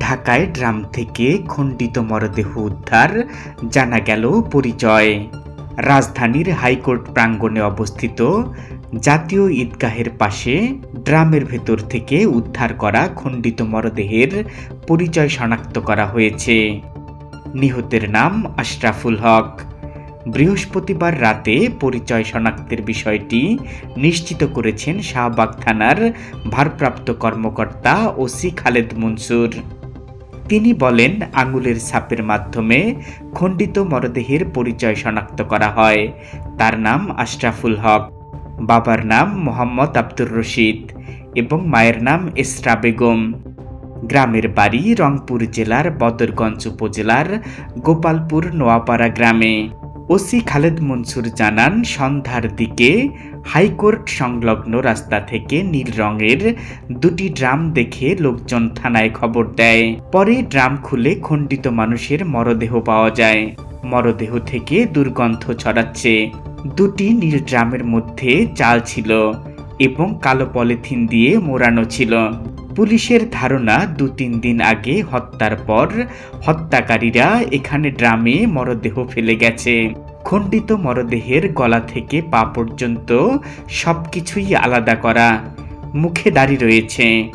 ঢাকায় ড্রাম থেকে খণ্ডিত মরদেহ উদ্ধার, জানা গেল পরিচয়। রাজধানীর হাইকোর্ট প্রাঙ্গণে অবস্থিত জাতীয় ঈদগাহের পাশে ড্রামের ভেতর থেকে উদ্ধার করা খণ্ডিত মরদেহের পরিচয় শনাক্ত করা হয়েছে। নিহতের নাম আশরাফুল হক। বৃহস্পতিবার রাতে পরিচয় শনাক্তের বিষয়টি নিশ্চিত করেছেন শাহবাগ থানার ভারপ্রাপ্ত কর্মকর্তা ওসি খালেদ মনসুর। তিনি বলেন, আঙুলের ছাপের মাধ্যমে খণ্ডিত মরদেহের পরিচয় শনাক্ত করা হয়। তার নাম আশরাফুল হক। বাবার নাম মোহাম্মদ আব্দুর রশিদ এবং মায়ের নাম এসরা বেগম। গ্রামের বাড়ি রংপুর জেলার বদরগঞ্জ উপজেলার গোপালপুর নোয়াপাড়া গ্রামে। ওসি খালেদ মনসুর জানান, সন্ধ্যার দিকে হাইকোর্ট সংলগ্ন রাস্তা থেকে নীল রঙের দুটি ড্রাম দেখে লোকজন থানায় খবর দেয়। পরে ড্রাম খুলে খণ্ডিত মানুষের মরদেহ পাওয়া যায়। মরদেহ থেকে দুর্গন্ধ ছড়াচ্ছে। দুটি নীল ড্রামের মধ্যে চাল ছিল এবং কালো পলিথিন দিয়ে মোড়ানো ছিল। পুলিশের ধারণা দু তিন দিন আগে হত্যার পর হত্যাকারীরা এখানে ড্রামে মরদেহ ফেলে গেছে। খণ্ডিত মরদেহের গলা থেকে পা পর্যন্ত সব কিছুই আলাদা করা। মুখে দাড়ি রয়েছে।